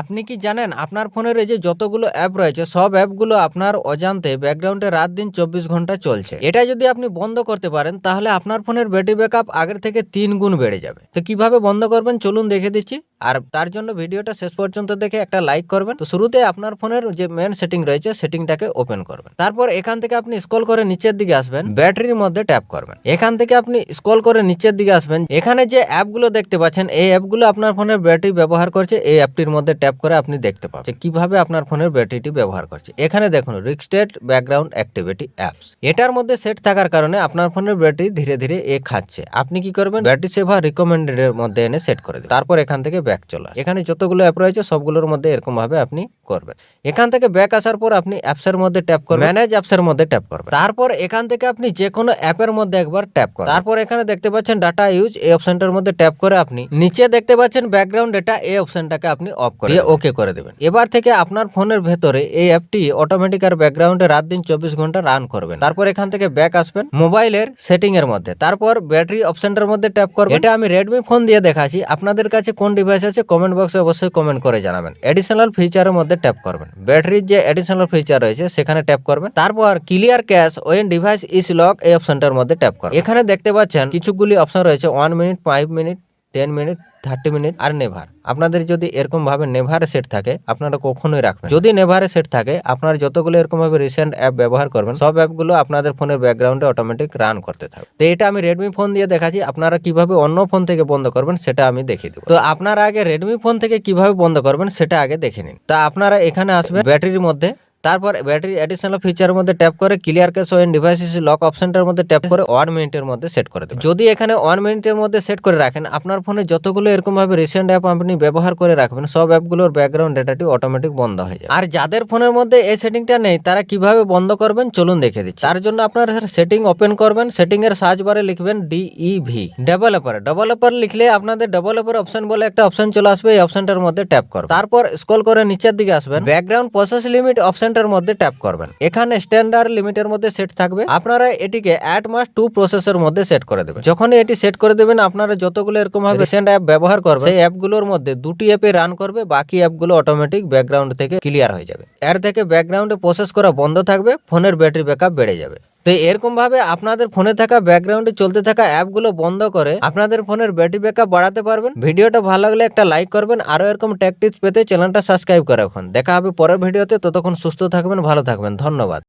আপনি কি জানেন আপনার ফোনের এই যে যতগুলো অ্যাপ রয়েছে, সব অ্যাপগুলো আপনার অজান্তে ব্যাকগ্রাউন্ডে রাত দিন চব্বিশ ঘণ্টা চলছে। এটা যদি আপনি বন্ধ করতে পারেন, তাহলে আপনার ফোনের ব্যাটারি ব্যাকআপ আগের থেকে তিন গুণ বেড়ে যাবে। তো কীভাবে বন্ধ করবেন? চলুন দেখে দিচ্ছি। আর তার জন্য ভিডিওটা শেষ পর্যন্ত দেখে একটা লাইক করবেন। তো শুরুতে আপনার ফোনের যে মেন সেটিং রয়েছে সেটিংটাকে ওপেন করবেন। তারপর এখান থেকে আপনি স্ক্রল করে নিচের দিকে আসবেন ব্যাটারির মধ্যে ট্যাপ করবেন। এখান থেকে আপনি স্ক্রল করে নিচের দিকে আসবেন। এখানে যে অ্যাপগুলো দেখতে পাচ্ছেন, এই অ্যাপগুলো আপনার ফোনের ব্যাটারি ব্যবহার করছে। এই অ্যাপটির মধ্যে ট্যাপ করে আপনি দেখতে পাবেন কীভাবে আপনার ফোনের ব্যাটারিটি ব্যবহার করছে। এখানে দেখুন রিক্সটেড ব্যাকগ্রাউন্ড অ্যাক্টিভিটি অ্যাপস এটার মধ্যে সেট থাকার কারণে আপনার ফোনের ব্যাটারি ধীরে ধীরে এ খাচ্ছে। আপনি কি করবেন? ব্যাটারি সেভার রিকমেন্ডেড এর মধ্যে এনে সেট করে দিন তারপর এখান থেকে ব্যাক চলে আসে। এখানে যতগুলো অ্যাপ রয়েছে সবগুলোর মধ্যে এরকম ভাবে আপনি করবেন। এখান থেকে ব্যাক আসার পর আপনি অ্যাপস এর মধ্যে ট্যাপ করবেন। ম্যানেজ অ্যাপস এর মধ্যে ট্যাপ করবেন। তারপর এখান থেকে আপনি যে কোনো অ্যাপের মধ্যে একবার ট্যাপ করবেন। তারপর এখানে দেখতে পাচ্ছেন ডাটা ইউজ এই অপশনটার মধ্যে ট্যাপ করে আপনি নিচে দেখতে পাচ্ছেন ব্যাকগ্রাউন্ড ডেটা এই অপশনটাকে আপনি অফ করে দিয়ে ওকে করে দেবেন। এবার থেকে আপনার ফোনের ভেতরে এই অ্যাপটি অটোমেটিক আর ব্যাকগ্রাউন্ডে রাত দিন চব্বিশ ঘণ্টা রান করবেন। তারপর এখান থেকে ব্যাক আসবেন মোবাইলের সেটিং এর মধ্যে। তারপর ব্যাটারি অপশনটার মধ্যে ট্যাপ করবেন। এটা আমি রেডমি ফোন দিয়ে দেখাচ্ছি। আপনাদের কাছে কোন ডিভাইস আছে কমেন্ট বক্সে অবশ্যই কমেন্ট করে জানাবেন। এডিশনাল ফিচারের মধ্যে ট্যাপ করবেন। ব্যাটারির যে এডিশনাল ফিচার রয়েছে, সেখানে ট্যাপ করবেন। তারপর clear cache when device is lock এই অপশনটার মধ্যে ট্যাপ করবেন। এখানে দেখতে পাচ্ছেন, কিছুগুলি অপশন রয়েছে one minute five minute ten minute thirty minute আর নেভার আপনাদের যদি এরকম ভাবে নেভারে সেট থাকে, আপনারা কখনোই রাখবেন যদি নেভারে সেট থাকে, আপনারা যতগুলো এরকম ভাবে রিসেন্ট অ্যাপ ব্যবহার করবেন, সব অ্যাপগুলো আপনাদের ফোনের ব্যাকগ্রাউন্ডে অটোমেটিক রান করতে থাকবে। তো এটা আমি রেডমি ফোন দিয়ে দেখাচ্ছি, আপনারা কীভাবে অন্য ফোন থেকে বন্ধ করবেন, সেটা আমি দেখিয়ে দেবো। তো আপনারা আগে রেডমি ফোন থেকে কীভাবে বন্ধ করবেন, সেটা আগে দেখে নিন। তা আপনারা এখানে আসবেন ব্যাটারির মধ্যে তারপর ব্যাটারি অ্যাডিশনাল ফিচারের মধ্যে ট্যাপ করে clear cache when devices lock অপশনটার মধ্যে ট্যাপ করে ওয়ান মিনিটের মধ্যে সেট করে দেবেন। যদি এখানে ওয়ান মিনিটের মধ্যে সেট করে রাখেন, আপনার ফোনে যতগুলো এরকমভাবে রিসেন্ট অ্যাপ আপনি ব্যবহার করে রাখবেন, সব অ্যাপগুলোর ব্যাকগ্রাউন্ড ডেটাটি অটোমেটিক বন্ধ হয়ে যায় আর যাদের ফোনের মধ্যে এই সেটিংটা নেই, তারা কীভাবে বন্ধ করবেন, চলুন দেখে দিচ্ছি। তার জন্য আপনার সেটিং ওপেন করবেন সেটিং এর সার্চ বারে লিখবেন ডিইভি ডেভেলপার ডেভেলপার লিখলে আপনাদের ডেভেলপার অপশন বলে একটা অপশন চলে আসবে, এই অপশনটার মধ্যে ট্যাপ করবেন। তারপর স্ক্রল করে নিচের দিকে আসবেন। ব্যাকগ্রাউন্ড প্রসেস লিমিট অপশনটার মধ্যে ট্যাপ করবেন। এখানে স্ট্যান্ডার্ড লিমিটের মধ্যে সেট থাকবে। আপনারা এটিকে অ্যাট মাস টু প্রসেসের মধ্যে সেট করে দেবেন। যখনই এটি সেট করে দেবেন, আপনারা যতগুলো এরকম ভাবে রিসেন্ট অ্যাপ ব্যবহার করবেন, সেই অ্যাপগুলোর মধ্যে দুটি অ্যাপে রান করবে, বাকি অ্যাপগুলো অটোমেটিক ব্যাকগ্রাউন্ড থেকে ক্লিয়ার হয়ে যাবে। এর থেকে ব্যাকগ্রাউন্ডে প্রসেস করা বন্ধ থাকবে, ফোনের ব্যাটারি ব্যাকআপ বেড়ে যাবে। তো এরকমভাবে আপনাদের ফোনে থাকা ব্যাকগ্রাউন্ডে চলতে থাকা অ্যাপগুলো বন্ধ করে আপনাদের ফোনের ব্যাটারি ব্যাকআপ বাড়াতে পারবেন। ভিডিওটা ভালো লাগলে একটা লাইক করবেন। আরও এরকম ট্যাকটিক্স পেতে চ্যানেলটা সাবস্ক্রাইব করে রাখুন। দেখা হবে পরের ভিডিওতে। ততক্ষণ সুস্থ থাকবেন, ভালো থাকবেন। ধন্যবাদ।